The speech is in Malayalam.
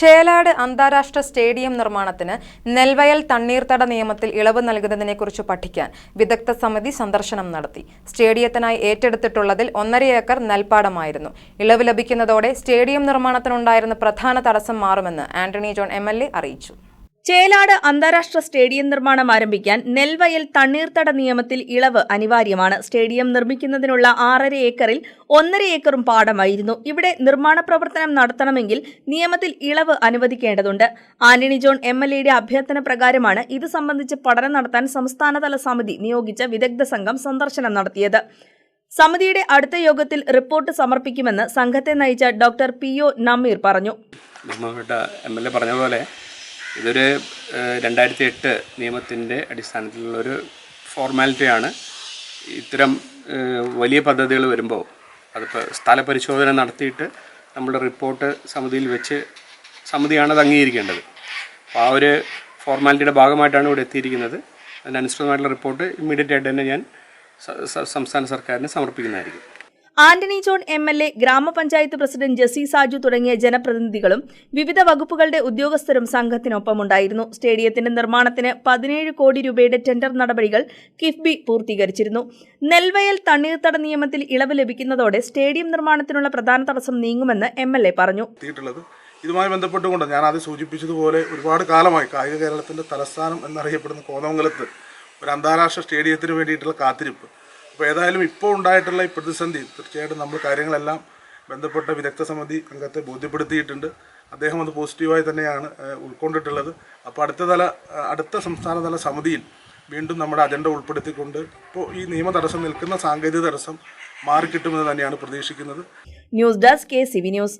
ചേലാട് അന്താരാഷ്ട്ര സ്റ്റേഡിയം നിർമ്മാണത്തിന് നെൽവയൽ തണ്ണീർത്തട നിയമത്തിൽ ഇളവ് നൽകുന്നതിനെക്കുറിച്ച് പഠിക്കാൻ വിദഗ്ധ സമിതി സന്ദർശനം നടത്തി. സ്റ്റേഡിയത്തിനായി ഏറ്റെടുത്തിട്ടുള്ളതിൽ ഒന്നര ഏക്കർ നെൽപ്പാടമായിരുന്നു. ഇളവ് ലഭിക്കുന്നതോടെ സ്റ്റേഡിയം നിർമ്മാണത്തിനുണ്ടായിരുന്ന പ്രധാന തടസ്സം മാറുമെന്ന് ആന്റണി ജോൺ എം അറിയിച്ചു. ചേലാട് അന്താരാഷ്ട്ര സ്റ്റേഡിയം നിർമ്മാണം ആരംഭിക്കാൻ നെൽവയൽ തണ്ണീർത്തട നിയമത്തിൽ ഇളവ് അനിവാര്യമാണ്. സ്റ്റേഡിയം നിർമ്മിക്കുന്നതിനുള്ള ആറര ഏക്കറിൽ ഒന്നര ഏക്കറും പാടമായിരുന്നു. ഇവിടെ നിർമ്മാണ പ്രവർത്തനം നടത്തണമെങ്കിൽ നിയമത്തിൽ ഇളവ് അനുവദിക്കേണ്ടതുണ്ട്. ആന്റണി ജോൺ എം എൽ എയുടെ അഭ്യർത്ഥന പ്രകാരമാണ് ഇത് സംബന്ധിച്ച് പഠനം നടത്താൻ സംസ്ഥാനതല സമിതി നിയോഗിച്ച വിദഗ്ധ സംഘം സന്ദർശനം നടത്തിയത്. സമിതിയുടെ അടുത്ത യോഗത്തിൽ റിപ്പോർട്ട് സമർപ്പിക്കുമെന്ന് സംഘത്തെ നയിച്ച ഡോക്ടർ പി ഒ നമീർ പറഞ്ഞു. ഇതൊരു രണ്ടായിരത്തി എട്ട് നിയമത്തിന്റെ അടിസ്ഥാനത്തിലുള്ളൊരു ഫോർമാലിറ്റിയാണ്. ഇത്തരം വലിയ പദ്ധതികൾ വരുമ്പോൾ അതിപ്പോൾ സ്ഥലപരിശോധന നടത്തിയിട്ട് നമ്മുടെ റിപ്പോർട്ട് സമിതിയിൽ വെച്ച് സമിതിയാണ് അത് അംഗീകരിക്കേണ്ടത്. അപ്പോൾ ആ ഒരു ഫോർമാലിറ്റിയുടെ ഭാഗമായിട്ടാണ് ഇവിടെ എത്തിയിരിക്കുന്നത്. അതിനനുസൃതമായിട്ടുള്ള റിപ്പോർട്ട് ഇമ്മീഡിയറ്റ് ആയിട്ട് തന്നെ ഞാൻ സംസ്ഥാന സർക്കാരിന് സമർപ്പിക്കുന്നതായിരിക്കും. Antony John M L A ഗ്രാമപഞ്ചായത്ത് പ്രസിഡന്റ് ജസി സാജു തുടങ്ങിയ ജനപ്രതിനിധികളും വിവിധ വകുപ്പുകളുടെ ഉദ്യോഗസ്ഥരും സംഘത്തിനൊപ്പമുണ്ടായിരുന്നു. സ്റ്റേഡിയത്തിന്റെ നിർമ്മാണത്തിന് പതിനേഴ് കോടി രൂപയുടെ ടെൻഡർ നടപടികൾ കിഫ്ബി പൂർത്തീകരിച്ചിരുന്നു. നെൽവയൽ തണ്ണീർത്തട നിയമത്തിൽ ഇളവ് ലഭിക്കുന്നതോടെ സ്റ്റേഡിയം നിർമ്മാണത്തിനുള്ള പ്രധാന തടസ്സം നീങ്ങുമെന്ന് എം എൽ എ പറഞ്ഞു. ഇതുമായി ബന്ധപ്പെട്ടുകൊണ്ട് ഞാൻ ആദ്യം സൂചിപ്പിച്ചതുപോലെ ഒരുപാട് കാലമായി കായിക കേരളത്തിന്റെ തലസ്ഥാനം എന്നറിയപ്പെടുന്ന കോതമംഗലത്ത് ഒരു അന്താരാഷ്ട്ര സ്റ്റേഡിയത്തിന് വേണ്ടിയിട്ടുള്ള കാത്തിരിപ്പ്. അപ്പോൾ ഏതായാലും ഇപ്പോൾ ഉണ്ടായിട്ടുള്ള ഈ പ്രതിസന്ധി തീർച്ചയായിട്ടും നമ്മൾ കാര്യങ്ങളെല്ലാം ബന്ധപ്പെട്ട വിദഗ്ധ സമിതി അംഗത്തെ ബോധ്യപ്പെടുത്തിയിട്ടുണ്ട്. അദ്ദേഹം അത് പോസിറ്റീവായി തന്നെയാണ് ഉൾക്കൊണ്ടിട്ടുള്ളത്. അപ്പോൾ അടുത്ത തല അടുത്ത സംസ്ഥാനതല സമിതിയിൽ വീണ്ടും നമ്മുടെ അജണ്ട ഉൾപ്പെടുത്തിക്കൊണ്ട് ഇപ്പോൾ ഈ നിയമ തടസ്സം നിൽക്കുന്ന സാങ്കേതിക തടസ്സം മാറിക്കിട്ടുമെന്ന് തന്നെയാണ് പ്രതീക്ഷിക്കുന്നത്. News desk K CV news.